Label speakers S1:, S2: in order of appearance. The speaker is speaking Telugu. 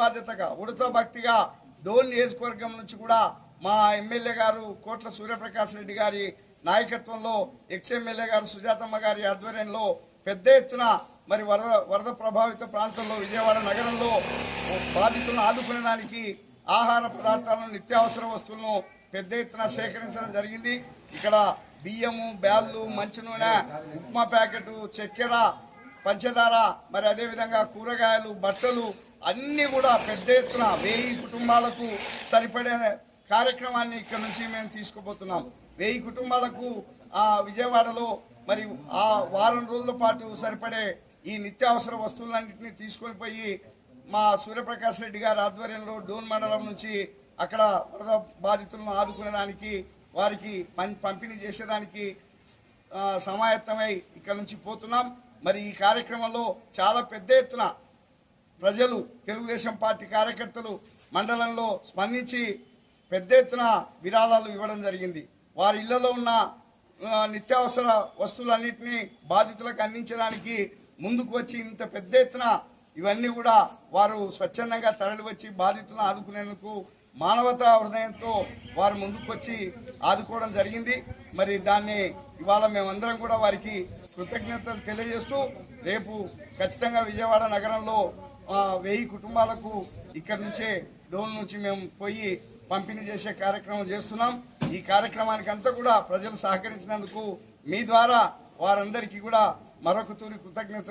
S1: బాధ్యతగా ఉడత భక్తిగా డోన్ నియోజకవర్గం నుంచి కూడా మా ఎమ్మెల్యే గారు కోట్ల సూర్యప్రకాష్ రెడ్డి గారి నాయకత్వంలో ఎక్స్ ఎమ్మెల్యే గారు సుజాతమ్మ గారి ఆధ్వర్యంలో పెద్ద ఎత్తున మరి వరద వరద ప్రభావిత ప్రాంతంలో విజయవాడ నగరంలో బాధితులను ఆదుకునేదానికి ఆహార పదార్థాలను నిత్యావసర వస్తువులను పెద్ద ఎత్తున సేకరించడం జరిగింది. ఇక్కడ బియ్యము బ్యాళ్ళు మంచి నూనె ఉప్మా ప్యాకెట్ చక్కెర పంచదార మరి అదేవిధంగా కూరగాయలు బట్టలు అన్నీ కూడా పెద్ద ఎత్తున వెయ్యి కుటుంబాలకు సరిపడే కార్యక్రమాన్ని ఇక్కడ నుంచి మేము తీసుకుపోతున్నాం వెయ్యి కుటుంబాలకు ఆ విజయవాడలో మరి ఆ వారం రోజుల పాటు సరిపడే ఈ నిత్యావసర వస్తువులన్నింటినీ తీసుకొని పోయి మా సూర్యప్రకాష్ రెడ్డి గారి ఆధ్వర్యంలో డోన్ మండలం నుంచి అక్కడ వరద బాధితులను ఆదుకునేదానికి వారికి పం- పంపిణీ చేసేదానికి సమాయత్తమై ఇక్కడ నుంచి పోతున్నాం. మరి ఈ కార్యక్రమంలో చాలా పెద్ద ఎత్తున ప్రజలు తెలుగుదేశం పార్టీ కార్యకర్తలు మండలంలో స్పందించి పెద్ద ఎత్తున విరాళాలు ఇవ్వడం జరిగింది. వారి ఇళ్ళలో ఉన్న నిత్యావసర వస్తువులన్నింటినీ బాధితులకు అందించడానికి ముందుకు వచ్చి ఇంత పెద్ద ఎత్తున ఇవన్నీ కూడా వారు స్వచ్ఛందంగా తరలివచ్చి బాధితులను ఆదుకునేందుకు మానవతా హృదయంతో వారు ముందుకు వచ్చి ఆదుకోవడం జరిగింది. మరి దాన్ని ఇవాళ మేమందరం కూడా వారికి కృతజ్ఞతలు తెలియజేస్తూ రేపు ఖచ్చితంగా విజయవాడ నగరంలో వెయ్యి కుటుంబాలకు ఇక్కడ నుంచే డోన్ నుంచి మేము పోయి పంపిణీ చేసే కార్యక్రమం చేస్తున్నాం. ఈ కార్యక్రమానికి అంతా కూడా ప్రజలు సహకరించినందుకు మీ ద్వారా వారందరికీ కూడా మరొక తూరి కృతజ్ఞత